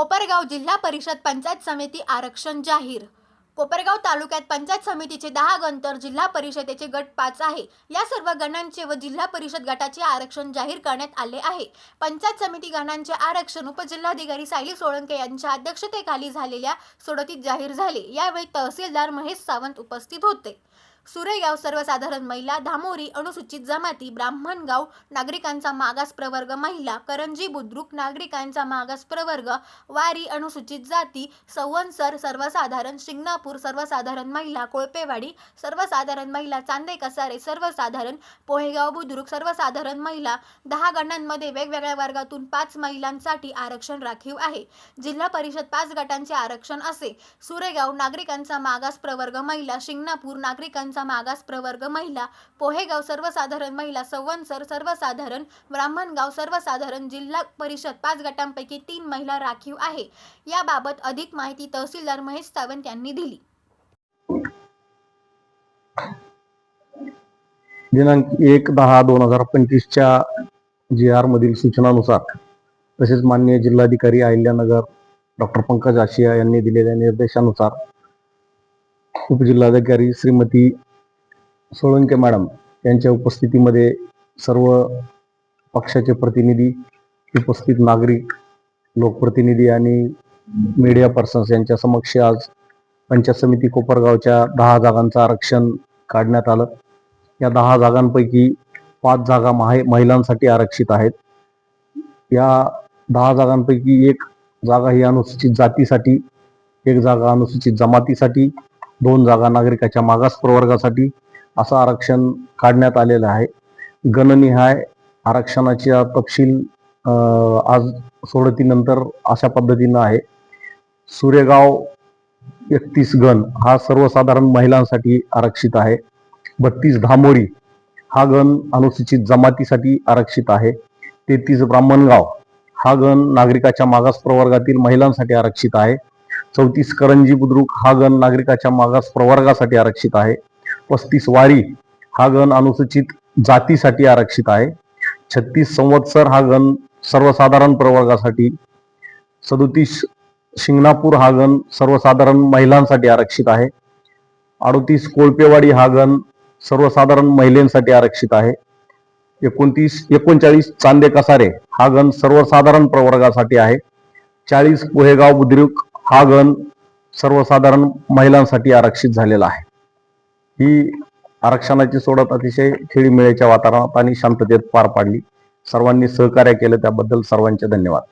कोपरगाव जिल्हा परिषद पंचायत समिती आरक्षण जाहीर. कोपरगाव तालुक्यात पंचायत समितीचे दहा गण तर जिल्हा परिषदेचे गट पाच आहे. या सर्व गणांचे व जिल्हा परिषद गटाचे आरक्षण जाहीर करण्यात आले आहे. पंचायत समिती गणांचे आरक्षण उपजिल्हाधिकारी सायली सोळंके यांच्या अध्यक्षतेखाली झालेल्या सोडतीत जाहीर झाले. यावेळी तहसीलदार महेश सावंत उपस्थित होते. सुरेगाव सर्वसाधारण महिला धामोरी अनुसूचित जमाती ब्राह्मणगाव नागरिकांचा मागास प्रवर्ग महिला करंजी बुद्रुक नागरिकांचा मागास प्रवर्ग वारी अनुसूचित जाती संवंसर सर्वसाधारण शिंगणापूर सर्वसाधारण महिला कोळपेवाडी सर्वसाधारण महिला चांदे कसारे सर्वसाधारण पोहेगाव बुद्रुक सर्वसाधारण महिला दहा गणांमध्ये वेगवेगळ्या वर्गातून पाच महिलांसाठी आरक्षण राखीव आहे. जिल्हा परिषद पाच गटांचे आरक्षण असे. सुरेगाव नागरिकांचा मागास प्रवर्ग महिला शिंगणापूर नागरिकांचा मागास प्रवर्ग महिला पोहेगाव सर्वसाधारण महिला संवंसर सर्वसाधारण ब्राह्मणगाव सर्वसाधारण जिल्हा परिषद पाच गटांपैकी तीन महिला राखीव आहे. याबाबत अधिक माहिती तहसीलदार महेश सावंत यांनी दिली. दिनांक एक दहा दोन हजार पंचवीसच्या जी आर मधील सूचनानुसार तसेच मान्य जिल्हाधिकारी अहिल्यानगर डॉक्टर पंकज आशिया यांनी दिलेल्या निर्देशानुसार उपजिल्हाधिकारी श्रीमती सोळंके मॅडम यांच्या उपस्थितीमध्ये सर्व पक्षाचे प्रतिनिधी उपस्थित नागरिक लोकप्रतिनिधी आणि मीडिया पर्सन्स यांच्या समक्ष आज पंचायत समिती कोपरगावच्या दहा जागांचं आरक्षण काढण्यात आलं. या दहा जागांपैकी पाच जागा महिलांसाठी आरक्षित आहेत. या दहा जागांपैकी एक जागा ही अनुसूचित जातीसाठी एक जागा अनुसूचित जमातीसाठी दोन जागा नागरिकाच्या मागास प्रवर्गासाठी असं आरक्षण काढण्यात आलेलं आहे. गणनिहाय आरक्षणाचा तपशील आज सोडतीनंतर अशा पद्धतीनं आहे. सुरेगाव एकतीस गण हा सर्वसाधारण महिलांसाठी आरक्षित आहे. बत्तीस धामोरी हा गण अनुसूचित जमातीसाठी आरक्षित आहे. तेहतीस ब्राह्मणगाव हा गण नागरिकाच्या मागास प्रवर्गातील महिलांसाठी आरक्षित आहे. चौतीस करंजी बुद्रुक हा गण नागरिकाच्या मागास प्रवर्गासाठी आरक्षित आहे. पस्तीस वारी हा गण अनुसूचित जातीसाठी आरक्षित आहे. छत्तीस संवत्सर हा गण सर्वसाधारण प्रवर्गासाठी सदोतीस शिंगणापूर हा गण सर्वसाधारण महिलांसाठी आरक्षित आहे. अडोतीस कोळपेवाडी हा गण सर्वसाधारण महिलांसाठी आरक्षित आहे. एकोणतीस एकोणचाळीस चांदे कसारे हा गण सर्वसाधारण प्रवर्गासाठी आहे. चाळीस पोहेगाव बुद्रुक हा गण सर्वसाधारण महिलांसाठी आरक्षित झालेला आहे. ही आरक्षणाची सोडत अतिशय खेळीमेळ्याच्या वातावरणात आणि शांततेत पार पाडली. सर्वांनी सहकार्य केलं त्याबद्दल सर्वांचे धन्यवाद.